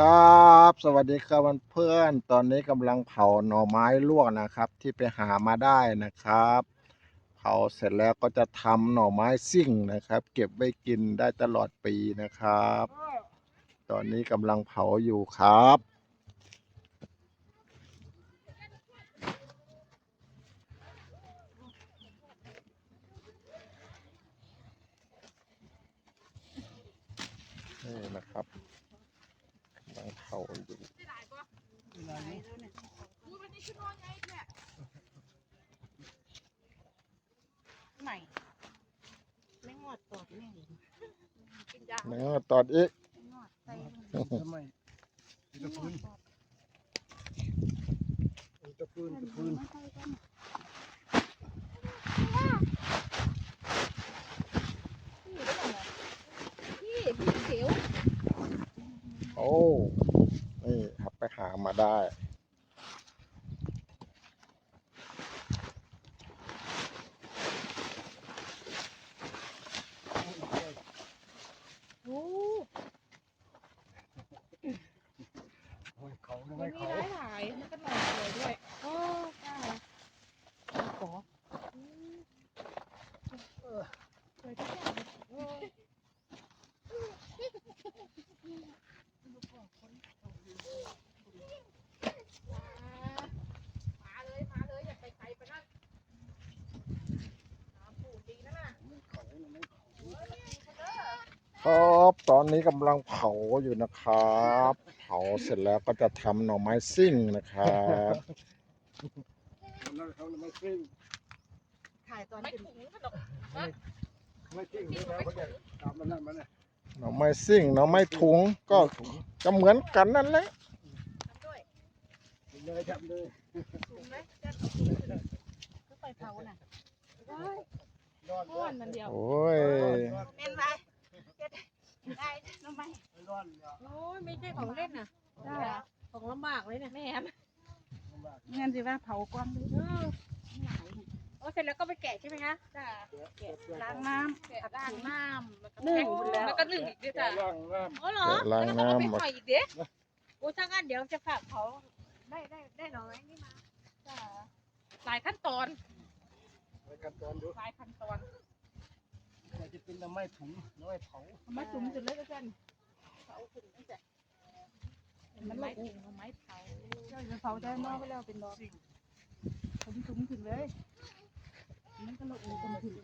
ครับ สวัสดีครับเพื่อนตอนนี้กำลังเผาหน่อไม้ลวกนะครับ ที่ไปหามาได้นะครับ เผาเสร็จแล้วก็จะทำหน่อไม้ซิ่งนะครับ เก็บไว้กินได้ตลอดปีนะครับ ตอนนี้กำลังเผาอยู่ครับนี่นะครับ อยู่ใหม่ไม่งอดตอดแม่กินยาเนื้อตอดอีกงอดใส่ทำไมตะพื้นตะพื้นตะพื้นพี่พี่เขียว โอ้ นี่ ครับไปหามาได้โอ้โอ้ยเขามัไม่นมีเขาหลายหลายมันก็หน่อยเลยด้วยโอ้ได้ขอเออเออทุกอย่างโอ้มาเลยมาเลยอย่าไปไกลไปนั่นน้ำปูดีนะน่ะ ครับตอนนี้กำลังเผาอยู่นะครับ เผาเสร็จแล้วก็จะทำหน่อไม้ซิ่งนะครับเขาเขาไม่ซิ่งถ่ายตอนไม่กินถุงมันหรอกไม่ซิ่งเดี๋ยวเขาจะตามมันนั่นมันน่ะหน่อไม้ซิ่งหน่อไม้ถุงก็ก็เหมือนกันนั่นแหละทำด้วยเลยทำเลยถุงไหมจะเอาถุงขึ้นก็ไปเผาน่ะว้ายร้อนก้อนมันเดียวโอ้ยเม่นไปเฮ็ด ได้น้องไม่ร้อนเนี่ยโอ้ยไม่ใช่ของเล่นน่ะ ได้ของลำบากเลยเนี่ยแม่นเงินสิว่าเผากว้างเลยเออโอ้เสร็จแล้วก็ไปแกะใช่ไหมคะจ้าล้างน้แกะล้างน้ำแล้วก็นึ่งแกะหมดแล้วแล้วก็นึ่งอีกด้วยจ้ะล่างน้อ๋อเหรอแกะล้างแล้วก็เอาไปน้ำปล่อยอีกเด้โอ้ช่างงั้นเดี๋ยวจะฝากเขาได้ได้ได้หน่อยนี่มาจ้าหลายขั้นตอนำไปกันตอนดูหลายขั้นตอน จะเป็นน้ำไม้ถุงน้ำไม้เผาเอามาจุ่มเสร็จแล้วก็กันเขาถึงนั่นแหละมันไม้ถุงเอาไม้เผาำเจ้าจะเผาได้นอกไปแล้วเป็นดอกผมถุงถึงเลย มันก็ละอูกันถึง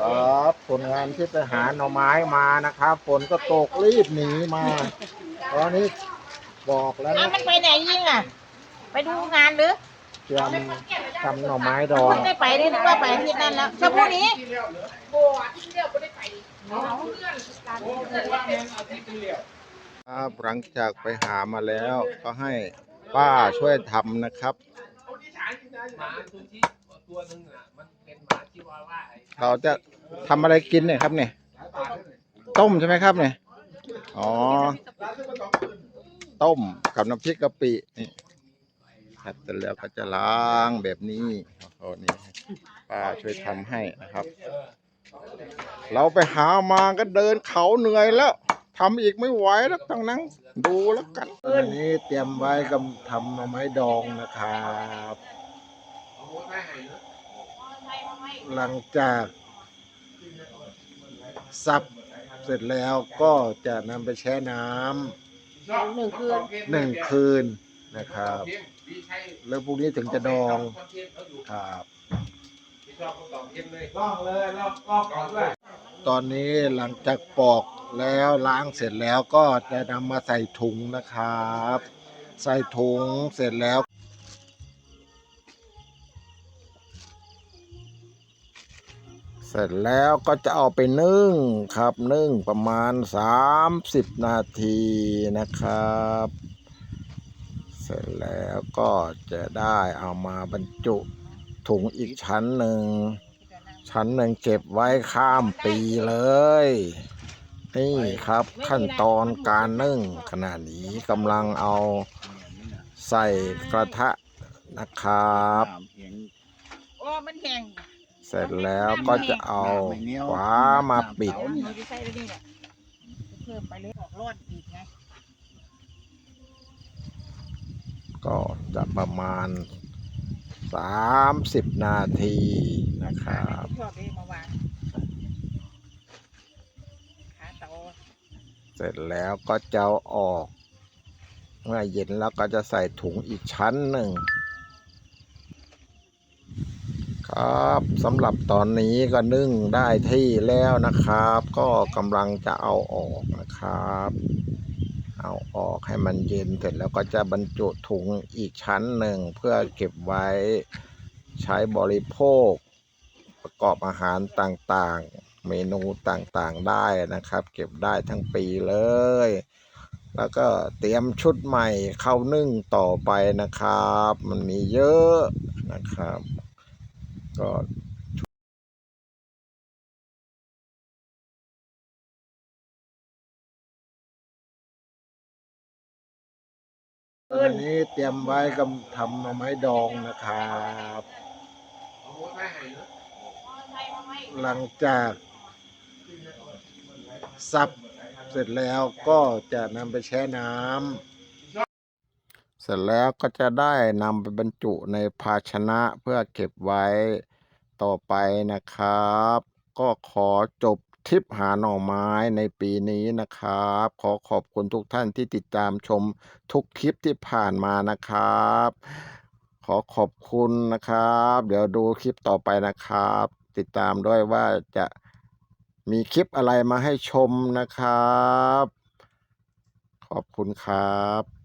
ครับผลงานที่ไปหาหน่อไม้มานะครับฝนก็ตกรีบหนีมา ตอนนี้บอกแล้วอ้าวนะมันไปไหนยิ่งอะ ไปดูงานหรือเตรียมทำหน่อไม้ดอง มันได้ไปได้นึกว่าไปอาที่นั่นแล้วเช้าพรุ่งนี้ครับหลังจากไปหามาแล้วก็ให้ป้าช่วยทำนะครับ หมาตัวที่ ตัวหนึ่งอะมันเป็นหมาชิวาว่าไอ้เราจะทำอะไรกินเนี่ยครับเนี่ยต้มใช่ไหมครับเนี่ย อ๋อต้มกับน้ำพริกกะปินี่ครับเสร็จแล้วก็จะล้างแบบนี้โอ้โหนี่ป้าช่วยทำให้นะครับ เราไปหามาก็เดินเขาเหนื่อยแล้วทำอีกไม่ไหวแล้วต้องนั่งดูแล้วกัน อันนี้เตรียมไว้กับทำหน่อไม้ดองนะครับ หลังจากซับเสร็จแล้วก็จะนำไปแช่น้ำหนึ่งคืนหนึ่งคืนนะครับ แล้วพรุ่งนี้ถึงจะดองครับ ลองเลยลองลองก่อนด้วยตอนนี้หลังจากปอกแล้วล้างเสร็จแล้วก็จะนำมาใส่ถุงนะครับ ใส่ถุงเสร็จแล้ว เสร็จแล้วก็จะเอาไปนึ่งครับนึ่งประมาณ 30 นาทีนะครับ เสร็จแล้วก็จะได้เอามาบรรจุถุงอีกชั้นหนึ่ง ชั้นหนึ่งเก็บไว้ข้ามปีเลย นี่ครับขั้นตอนการนึ่งขณะนี้กำลังเอาใส่กระทะนะครับ โอ้ มันแห้ง เสร็จแล้วก็จะเอาฝามาปิดเอาไปใส่ไปนี่แหละเพิ่มไปเลยออกร้อนอีกไงก็จะประมาณ 30 นาทีนะครับชอบเองมาวางขาเตาเสร็จแล้วก็จะเอาออก เมื่อเย็นแล้วก็จะใส่ถุงอีกชั้นหนึ่ง ครับสำหรับตอนนี้ก็นึ่งได้ที่แล้วนะครับ ก็กำลังจะเอาออกนะครับ เอาออกให้มันเย็นเสร็จแล้วก็จะบรรจุถุงอีกชั้นหนึ่งเพื่อเก็บไว้ใช้บริโภค ประกอบอาหารต่างๆ เมนูต่างๆได้นะครับ เก็บได้ทั้งปีเลยแล้วก็เตรียมชุดใหม่เข้านึ่งต่อไปนะครับ มันมีเยอะนะครับ ก็อันนี้เตรียมไว้กำทำหน่อไม้ดองนะครับหลังจากซับเสร็จแล้วก็จะนำไปแช่น้ำ เสร็จแล้วก็จะได้นำไปบรรจุในภาชนะเพื่อเก็บไว้ต่อไปนะครับ ก็ขอจบทริปหาหน่อไม้ในปีนี้นะครับ ขอขอบคุณทุกท่านที่ติดตามชมทุกคลิปที่ผ่านมานะครับ ขอขอบคุณนะครับ เดี๋ยวดูคลิปต่อไปนะครับ ติดตามด้วยว่าจะมีคลิปอะไรมาให้ชมนะครับ ขอบคุณครับ